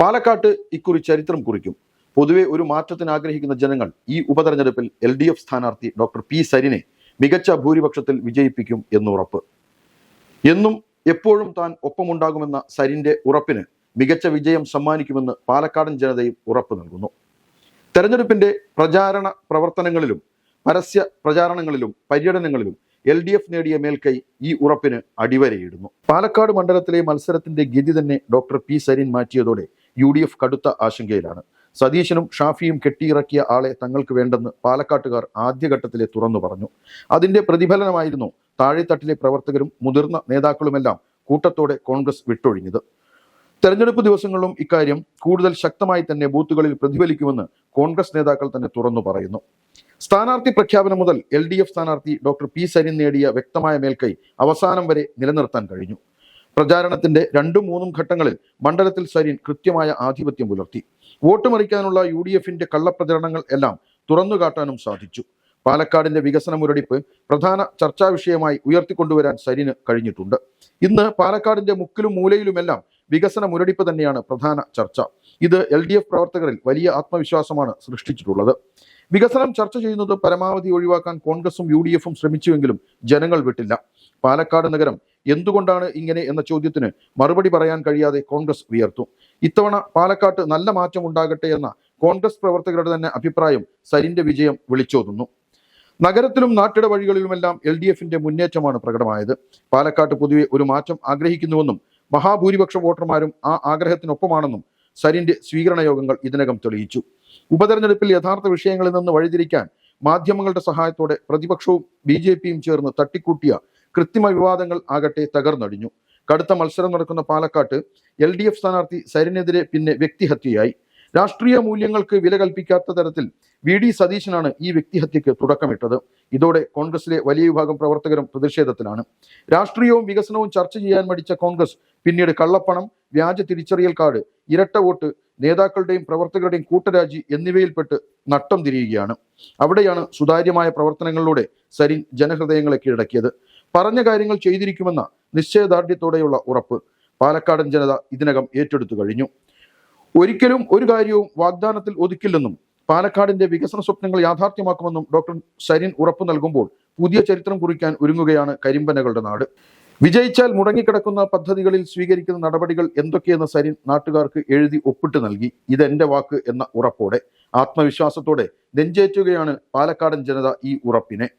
പാലക്കാട്ട് ഇക്കുറി ചരിത്രം കുറിക്കും. പൊതുവെ ഒരു മാറ്റത്തിന് ആഗ്രഹിക്കുന്ന ജനങ്ങൾ ഈ ഉപതെരഞ്ഞെടുപ്പിൽ എൽ ഡി എഫ് സ്ഥാനാർത്ഥി ഡോക്ടർ പി. സരിനെ മികച്ച ഭൂരിപക്ഷത്തിൽ വിജയിപ്പിക്കും എന്നുറപ്പ് എന്നും എപ്പോഴും താൻ ഒപ്പമുണ്ടാകുമെന്ന സരിന്റെ ഉറപ്പിന് മികച്ച വിജയം സമ്മാനിക്കുമെന്ന് പാലക്കാടൻ ജനതയും ഉറപ്പ് നൽകുന്നു. തെരഞ്ഞെടുപ്പിന്റെ പ്രചാരണ പ്രവർത്തനങ്ങളിലും പരസ്യ പ്രചാരണങ്ങളിലും പര്യടനങ്ങളിലും എൽ ഡി എഫ് നേടിയ മേൽക്കൈ ഈ ഉറപ്പിന് അടിവരയിടുന്നു. പാലക്കാട് മണ്ഡലത്തിലെ മത്സരത്തിന്റെ ഗതി തന്നെ ഡോക്ടർ പി. സരിൻ മാറ്റിയതോടെ യു ഡി എഫ് കടുത്ത ആശങ്കയിലാണ്. സതീശനും ഷാഫിയും കെട്ടിയിറക്കിയ ആളെ തങ്ങൾക്ക് വേണ്ടെന്ന് പാലക്കാട്ടുകാർ ആദ്യഘട്ടത്തിലെ തുറന്നു പറഞ്ഞു. അതിന്റെ പ്രതിഫലനമായിരുന്നു താഴെത്തട്ടിലെ പ്രവർത്തകരും മുതിർന്ന നേതാക്കളുമെല്ലാം കൂട്ടത്തോടെ കോൺഗ്രസ് വിട്ടൊഴിഞ്ഞത്. തെരഞ്ഞെടുപ്പ് ദിവസങ്ങളിലും ഇക്കാര്യം കൂടുതൽ ശക്തമായി തന്നെ ബൂത്തുകളിൽ പ്രതിഫലിക്കുമെന്ന് കോൺഗ്രസ് നേതാക്കൾ തന്നെ തുറന്നു പറയുന്നു. സ്ഥാനാർത്ഥി പ്രഖ്യാപനം മുതൽ എൽ ഡി എഫ് സ്ഥാനാർത്ഥി ഡോക്ടർ പി സരിൻ നേടിയ വ്യക്തമായ മേൽക്കൈ അവസാനം വരെ നിലനിർത്താൻ കഴിഞ്ഞു. പ്രചാരണത്തിന്റെ രണ്ടും മൂന്നും ഘട്ടങ്ങളിൽ മണ്ഡലത്തിൽ സരീൻ കൃത്യമായ ആധിപത്യം പുലർത്തി. വോട്ട് മറിക്കാനുള്ള യു ഡി എഫിന്റെ കള്ളപ്രചരണങ്ങൾ എല്ലാം തുറന്നുകാട്ടാനും സാധിച്ചു. പാലക്കാടിന്റെ വികസന മുരടിപ്പ് പ്രധാന ചർച്ചാ വിഷയമായി ഉയർത്തിക്കൊണ്ടുവരാൻ സരിന് കഴിഞ്ഞിട്ടുണ്ട്. ഇന്ന് പാലക്കാടിന്റെ മുക്കിലും മൂലയിലുമെല്ലാം വികസന മുരടിപ്പ് തന്നെയാണ് പ്രധാന ചർച്ച. ഇത് എൽ പ്രവർത്തകരിൽ വലിയ ആത്മവിശ്വാസമാണ് സൃഷ്ടിച്ചിട്ടുള്ളത്. വികസനം ചർച്ച ചെയ്യുന്നത് പരമാവധി ഒഴിവാക്കാൻ കോൺഗ്രസും യു ഡി എഫും ശ്രമിച്ചുവെങ്കിലും ജനങ്ങൾ വിട്ടില്ല. പാലക്കാട് നഗരം എന്തുകൊണ്ടാണ് ഇങ്ങനെ എന്ന ചോദ്യത്തിന് മറുപടി പറയാൻ കഴിയാതെ കോൺഗ്രസ് ഉയർത്തു ഇത്തവണ പാലക്കാട്ട് നല്ല മാറ്റം ഉണ്ടാകട്ടെ എന്ന കോൺഗ്രസ് പ്രവർത്തകരുടെ തന്നെ അഭിപ്രായം സരിന്റെ വിജയം വിളിച്ചോതുന്നു. നഗരത്തിലും നാട്ടിട വഴികളിലുമെല്ലാം എൽ ഡി എഫിന്റെ മുന്നേറ്റമാണ് പ്രകടമായത്. പാലക്കാട്ട് പൊതുവെ ഒരു മാറ്റം ആഗ്രഹിക്കുന്നുവെന്നും മഹാഭൂരിപക്ഷ വോട്ടർമാരും ആ ആഗ്രഹത്തിനൊപ്പമാണെന്നും സരിന്റെ സ്വീകരണ യോഗങ്ങൾ ഇതിനകം തെളിയിച്ചു. ഉപതെരഞ്ഞെടുപ്പിൽ യഥാർത്ഥ വിഷയങ്ങളിൽ നിന്ന് വഴിതിരിക്കാൻ മാധ്യമങ്ങളുടെ സഹായത്തോടെ പ്രതിപക്ഷവും ബി ജെ പിയും ചേർന്ന് തട്ടിക്കൂട്ടിയ കൃത്രിമ വിവാദങ്ങൾ ആകട്ടെ തകർന്നടിഞ്ഞു. കടുത്ത മത്സരം നടക്കുന്ന പാലക്കാട്ട് എൽ ഡി എഫ് സ്ഥാനാർത്ഥി സരിനെതിരെ പിന്നെ വ്യക്തിഹത്യയായി. രാഷ്ട്രീയ മൂല്യങ്ങൾക്ക് വില കൽപ്പിക്കാത്ത തരത്തിൽ വി ഡി സതീശനാണ് ഈ വ്യക്തിഹത്യക്ക് തുടക്കമിട്ടത്. ഇതോടെ കോൺഗ്രസിലെ വലിയ വിഭാഗം പ്രവർത്തകരും പ്രതിഷേധത്തിലാണ്. രാഷ്ട്രീയവും വികസനവും ചർച്ച ചെയ്യാൻ മടിച്ച കോൺഗ്രസ് പിന്നീട് കള്ളപ്പണം വ്യാജ തിരിച്ചറിയൽ കാർഡ് ഇരട്ട വോട്ട് നേതാക്കളുടെയും പ്രവർത്തകരുടെയും കൂട്ടരാജി എന്നിവയിൽപ്പെട്ട് നട്ടം തിരിയുകയാണ്. അവിടെയാണ് സുതാര്യമായ പ്രവർത്തനങ്ങളിലൂടെ സരിൻ ജനഹൃദയങ്ങളെ കീഴടക്കിയത്. പറഞ്ഞ കാര്യങ്ങൾ ചെയ്തിരിക്കുമെന്ന നിശ്ചയദാർഢ്യത്തോടെയുള്ള ഉറപ്പ്. പാലക്കാടൻ ജനത ഇതിനകം ഏറ്റെടുത്തു കഴിഞ്ഞു. ഒരിക്കലും ഒരു കാര്യവും വാഗ്ദാനത്തിൽ ഒതുക്കില്ലെന്നും പാലക്കാടിന്റെ വികസന സ്വപ്നങ്ങൾ യാഥാർത്ഥ്യമാക്കുമെന്നും ഡോക്ടർ സരിൻ ഉറപ്പു നൽകുമ്പോൾ പുതിയ ചരിത്രം കുറിക്കാൻ ഒരുങ്ങുകയാണ് കരിമ്പനകളുടെ നാട്. വിജയിച്ചാൽ മുടങ്ങിക്കിടക്കുന്ന പദ്ധതികളിൽ സ്വീകരിക്കുന്ന നടപടികൾ എന്തൊക്കെയെന്ന് സരിൻ നാട്ടുകാർക്ക് എഴുതി ഒപ്പിട്ട് നൽകി. ഇതെന്റെ വാക്ക് എന്ന ഉറപ്പോടെ ആത്മവിശ്വാസത്തോടെ നെഞ്ചേറ്റുകയാണ് പാലക്കാടൻ ജനത ഈ ഉറപ്പിനെ.